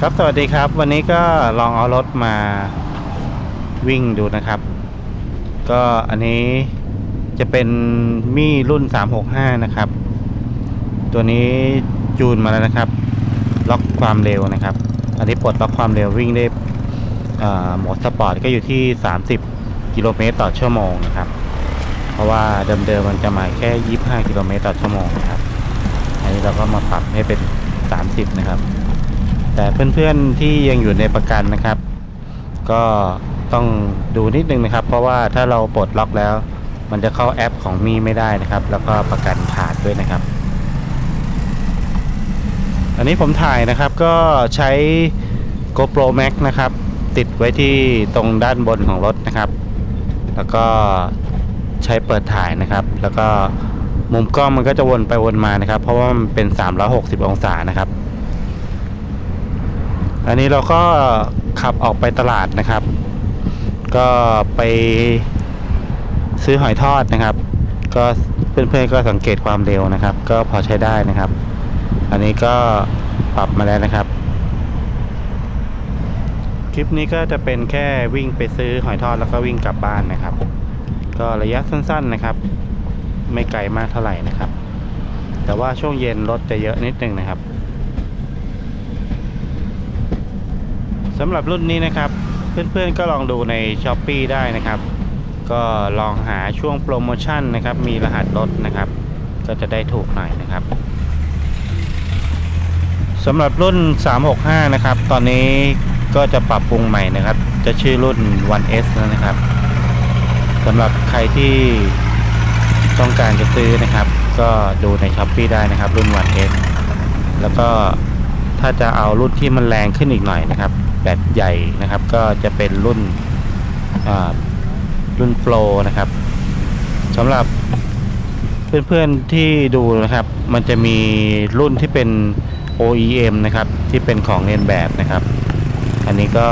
ครับสวัสดีครับ วันนี้ก็ลองเอารถมาวิ่งดูนะครับ ก็อันนี้จะเป็นมี่รุ่น 365 นะครับ ตัวนี้จูนมาแล้วนะครับ ล็อกความเร็วนะครับ อันนี้ปลดล็อกความเร็ววิ่งได้โหมดสปอร์ตก็อยู่ที่ 30 กิโลเมตรต่อชั่วโมงนะครับ เพราะว่าเดิมๆมันจะมาแค่ 25 กิโลเมตรต่อชั่วโมงนะครับ อันนี้เราก็มาปรับให้เป็น 30 นะครับ แต่เพื่อนๆที่ยังอยู่ในประกันนะครับ ก็ต้องดูนิดนึงนะครับ เพราะว่าถ้าเราปลดล็อกแล้ว มันจะเข้าแอปของมีไม่ได้นะครับ แล้วก็ประกันขาดด้วยนะครับ อันนี้ผมถ่ายนะครับก็ใช้ GoPro Max นะครับ ติดไว้ที่ตรงด้านบนของรถนะครับ แล้วก็ใช้เปิดถ่ายนะครับ แล้วก็มุมกล้องมันก็จะวนไปวนมานะครับ เพราะว่ามันเป็น 360 องศานะครับ อันนี้เราก็ขับออกไปตลาดนะครับ ก็ไปซื้อหอยทอดนะครับ ก็เพื่อนๆก็สังเกตความเร็วนะครับ ก็พอใช้ได้นะครับ อันนี้ก็ปรับมาแล้วนะครับ คลิปนี้ก็จะเป็นแค่วิ่งไปซื้อหอยทอดแล้วก็วิ่งกลับบ้านนะครับ ก็ระยะสั้นๆนะครับ ไม่ไกลมากเท่าไหร่นะครับ แต่ว่าช่วงเย็นรถจะเยอะนิดนึงนะครับ สำหรับรุ่นนี้นะครับ เพื่อนๆก็ลองดูใน s h อ p e e ได้นะครับ ก็ลองหาช่วงโปรโมชั่นนะครับ มีรหัสลดนะครับ ก็จะได้ถูกหน่อยนะครับสำหรับรุ่น 365 นะครับ ตอนนี้ก็จะปรับปรุงใหม่นะครับ จะชื่อรุ่น 1S นะครับสำหรับใครที่ต้องการจะซื้อนะครับ ก็ดูใน s h อ p e e ได้นะครับ รุ่น 1S แล้วก็ถ้าจะเอารุ่นที่มันแรงขึ้นอีกหน่อยนะครับ แบตใหญ่นะครับ ก็จะเป็นรุ่นรุ่นโปรนะครับสำหรับเพื่อนๆที่ดูนะครับ มันจะมีรุ่นที่เป็น OEM นะครับ ที่เป็นของเรียนแบบนะครับ อันนี้ก็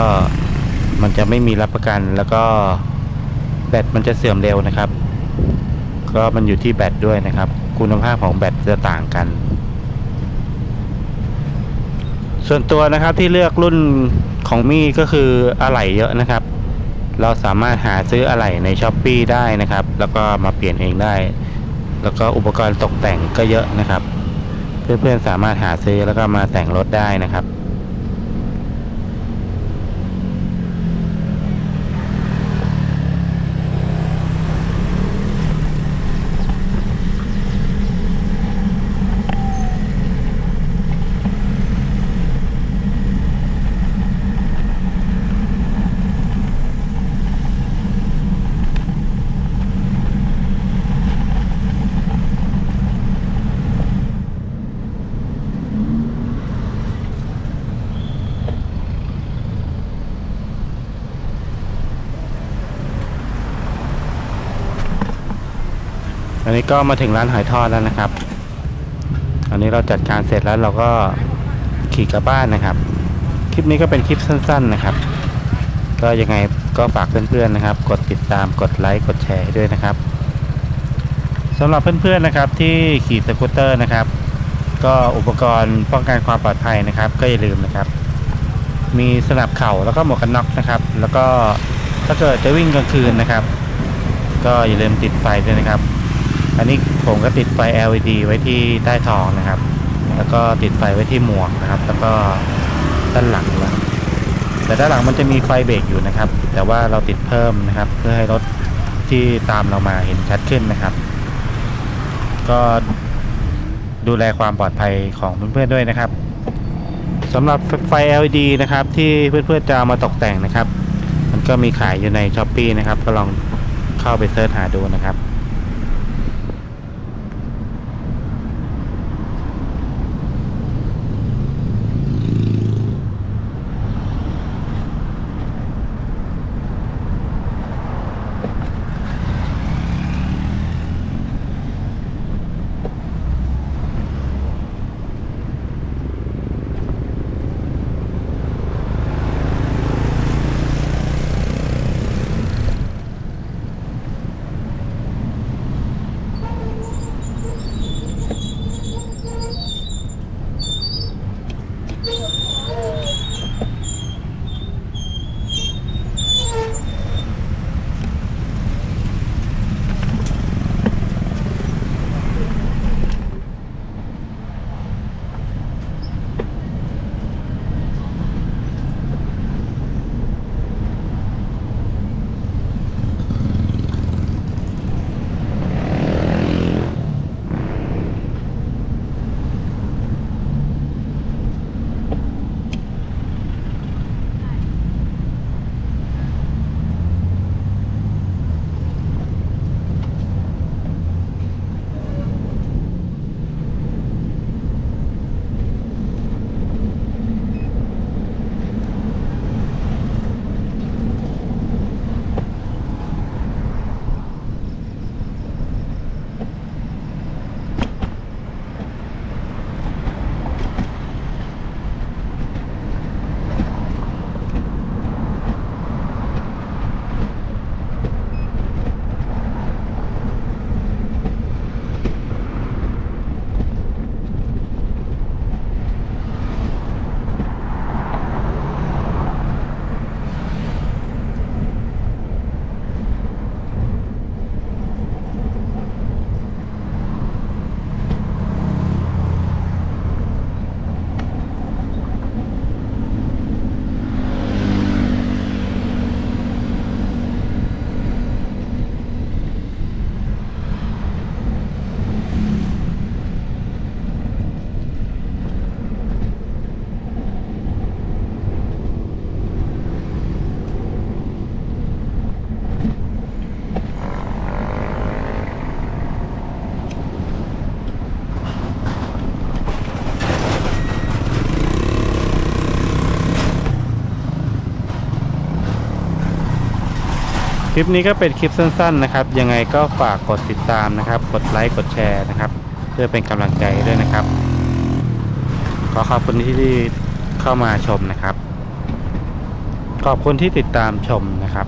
มันจะไม่มีรับประกัน แล้วก็แบตมันจะเสื่อมเร็วนะครับ ก็มันอยู่ที่แบตด้วยนะครับ คุณภาพของแบตจะต่างกัน ส่วนตัวนะครับที่เลือกรุ่นของมี่ก็คืออะไหล่เยอะนะครับ เราสามารถหาซื้ออะไหล่ในช้อปปีได้นะครับ แล้วก็มาเปลี่ยนเองได้ แล้วก็อุปกรณ์ตกแต่งก็เยอะนะครับ เพื่อนๆสามารถหาซื้อแล้วก็มาแต่งรถได้นะครับ อันนี้ก็มาถึงร้านหอยทอดแล้วนะครับ อันนี้เราจัดการเสร็จแล้วเราก็ขี่กลับบ้านนะครับ คลิปนี้ก็เป็นคลิปสั้น ๆนะครับ ก็ยังไงก็ฝากเพื่อนๆนะครับ กดติดตาม กดไลค์ กดแชร์ให้ด้วยนะครับสำหรับเพื่อนๆนะครับที่ขี่สกูตเตอร์นะครับ ก็อุปกรณ์ป้องกันความปลอดภัยนะครับ ก็อย่าลืมนะครับ มีสนับเข่าแล้วก็หมวกกันน็อกนะครับ แล้วก็ถ้าเกิดจะวิ่งกลางคืนนะครับ ก็อย่าลืมติดไฟด้วยนะครับ อันนี้ผมก็ติดไฟ LED ไว้ที่ใต้ท้องนะครับ แล้วก็ติดไฟไว้ที่หมวกนะครับ แล้วก็ด้านหลังด้วยแต่ด้านหลังมันจะมีไฟเบรกอยู่นะครับ แต่ว่าเราติดเพิ่มนะครับ เพื่อให้รถที่ตามเรามาเห็นชัดขึ้นนะครับ ก็ดูแลความปลอดภัยของเพื่อนๆด้วยนะครับสำหรับไฟ LED นะครับที่เพื่อนๆจะามาตกแต่งนะครับ มันก็มีขายอยู่ใน s h อ p e e นะครับ ก็ลองเข้าไปเสิร์ชหาดูนะครับ คลิปนี้ก็เป็นคลิปสั้น ๆ นะครับ ยังไงก็ฝากกดติดตามนะครับ กดไลค์ กดแชร์นะครับ เพื่อเป็นกำลังใจด้วยนะครับ ขอขอบคุณที่เข้ามาชมนะครับ ขอบคุณที่ติดตามชมนะครับ